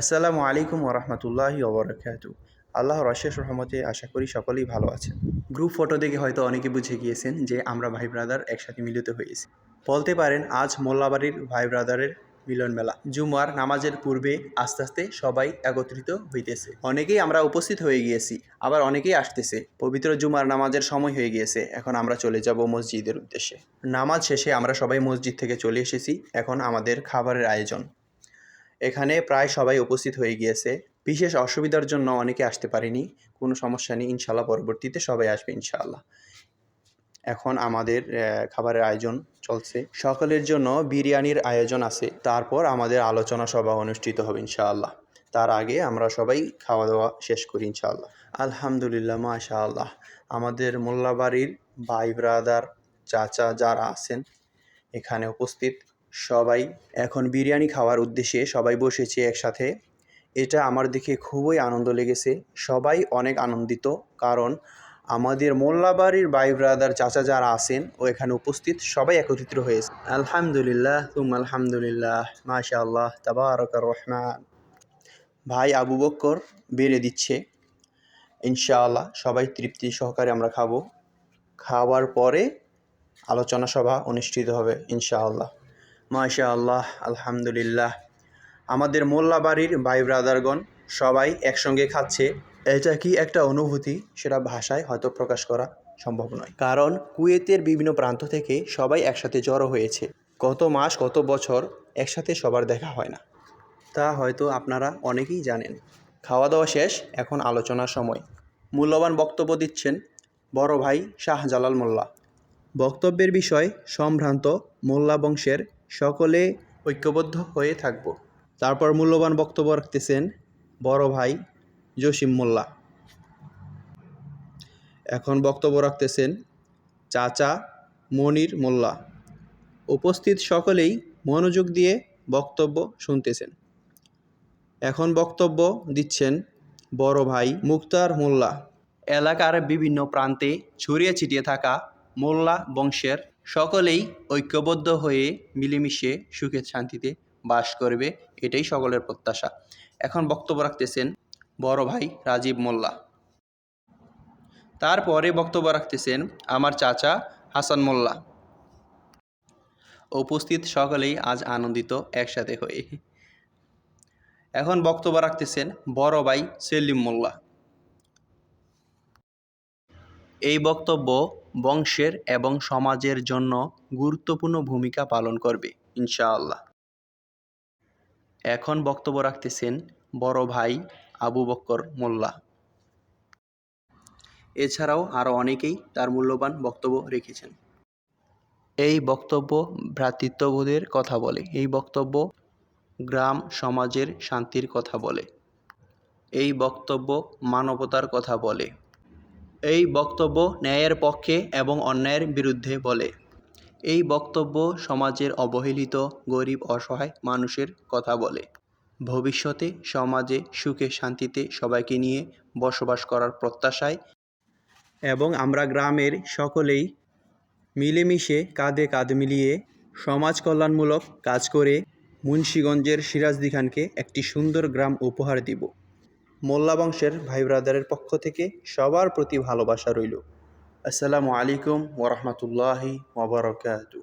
আসসালামু আলাইকুম ওরহমতুল্লাহি ওবরাকাতু আল্লাহর অশেষ রহমতে আশা করি সকলেই ভালো আছেন। গ্রুপ ফটো দেখে হয়তো অনেকে বুঝে গিয়েছেন যে আমরা ভাই ব্রাদার একসাথে মিলিত হয়েছি। বলতে পারেন, আজ মোল্লাবাড়ির ভাই ব্রাদারের মিলন মেলা। জুমার নামাজের পূর্বে আস্তে আস্তে সবাই একত্রিত হইতেছে। অনেকেই আমরা উপস্থিত হয়ে গিয়েছি, আবার অনেকেই আসতেছে। পবিত্র জুমার নামাজের সময় হয়ে গিয়েছে, এখন আমরা চলে যাব মসজিদের উদ্দেশ্যে। নামাজ শেষে আমরা সবাই মসজিদ থেকে চলে এসেছি, এখন আমাদের খাবারের আয়োজন। এখানে প্রায় সবাই উপস্থিত হয়ে গিয়েছে। বিশেষ অসুবিধার জন্য অনেকে আসতে পারেনি। কোনো সমস্যা নেই, ইনশাল্লাহ পরবর্তীতে সবাই আসবে ইনশাআল্লাহ এখন আমাদের খাবারের আয়োজন চলছে। সকলের জন্য বিরিয়ানির আয়োজন আছে। তারপর আমাদের আলোচনা সভা অনুষ্ঠিত হবে ইনশাআল্লাহ তার আগে আমরা সবাই খাওয়া দাওয়া শেষ করি ইনশাআল্লাহ আলহামদুলিল্লাহ, মাশাআল্লাহ। আমাদের মোল্লাবাড়ির ভাই ব্রাদার চাচা যারা আছেন, এখানে উপস্থিত। সবাই এখন বিরিয়ানি খাওয়ার উদ্দেশ্যে সবাই বসেছে একসাথে। এটা আমার দেখে খুবই আনন্দ লেগেছে। সবাই অনেক আনন্দিত কারণ আমাদের মোল্লাবাড়ির ভাই ব্রাদার চাচা যারা আছেন, ও এখানে উপস্থিত, সবাই একত্রিত হয়েছে। আলহামদুলিল্লাহ তুম আলহামদুলিল্লাহ মাশা আল্লাহ তাবারক রহমান। ভাই আবু বক্কর বেড়ে দিচ্ছে। ইনশাআল্লাহ সবাই তৃপ্তি সহকারে আমরা খাব। খাওয়ার পরে আলোচনা সভা অনুষ্ঠিত হবে, ইনশাআল্লাহ। মাশা আল্লাহ আলহামদুলিল্লাহ। আমাদের মোল্লা বাড়ির ভাই ব্রাদারগণ সবাই একসঙ্গে খাচ্ছে। এটা কি একটা অনুভূতি? সেটা ভাষায় হয়তো প্রকাশ করা সম্ভব নয়। কারণ কুয়েতের বিভিন্ন প্রান্ত থেকে সবাই একসাথে জড়ো হয়েছে। কত মাস কত বছর একসাথে সবার দেখা হয় না। তা হয়তো আপনারা অনেকেই জানেন। খাওয়া দাওয়া শেষ, এখন আলোচনার সময়। মূল্যবান বক্তব্য দিচ্ছেন বড় ভাই শাহজালাল মোল্লা। বক্তব্যের বিষয় সম্ভ্রান্ত মোল্লা বংশের সকলে ঐক্যবদ্ধ হয়ে থাকব। তারপর মূল্যবান বক্তব্য রাখতেছেন বড় ভাই জসিম মোল্লা। এখন বক্তব্য রাখতেছেন চাচা মনির মোল্লা। উপস্থিত সকলেই মনোযোগ দিয়ে বক্তব্য শুনতেছেন। এখন বক্তব্য দিচ্ছেন বড় ভাই মুক্তার মোল্লা। এলাকার বিভিন্ন প্রান্তে ছড়িয়ে ছিটিয়ে থাকা মোল্লা বংশের সকলেই ঐক্যবদ্ধ হয়ে মিলেমিশে সুখে শান্তিতে বাস করবে, এটাই সকলের প্রত্যাশা। এখন বক্তব্য রাখতেছেন বড় ভাই রাজীব মোল্লা। তারপরে বক্তব্য রাখতেছেন আমার চাচা হাসান মোল্লা। উপস্থিত সকলেই আজ আনন্দিত একসাথে হয়ে। এখন বক্তব্য রাখতেছেন বড় ভাই সেলিম মোল্লা। এই বক্তব্য বংশের এবং সমাজের জন্য গুরুত্বপূর্ণ ভূমিকা পালন করবে, ইনশাআল্লাহ। এখন বক্তব্য রাখতেছেন বড় ভাই আবু বক্কর মোল্লা। এছাড়াও আরও অনেকেই তার মূল্যবান বক্তব্য রেখেছেন। এই বক্তব্য ভ্রাতৃত্ববোধের কথা বলে, এই বক্তব্য গ্রাম সমাজের শান্তির কথা বলে, এই বক্তব্য মানবতার কথা বলে। এই বক্তব্য ন্যায়ের পক্ষে এবং অন্যায়ের বিরুদ্ধে বলে। এই বক্তব্য সমাজের অবহেলিত, গরিব, অসহায় মানুষের কথা বলে। ভবিষ্যতে সমাজে সুখে শান্তিতে সবাইকে নিয়ে বসবাস করার প্রত্যাশায় এবং আমরা গ্রামের সকলেই মিলেমিশে কাঁধে কাঁধ মিলিয়ে সমাজ কল্যাণমূলক কাজ করে মুন্সীগঞ্জের সিরাজদি খানকে একটি সুন্দর গ্রাম উপহার দিব। মোল্লা বংশের ভাই ব্রাদারের পক্ষ থেকে সবার প্রতি ভালোবাসা রইল। আসসালামু আলাইকুম ওরহমতুল্লাহি ওবরাকাতু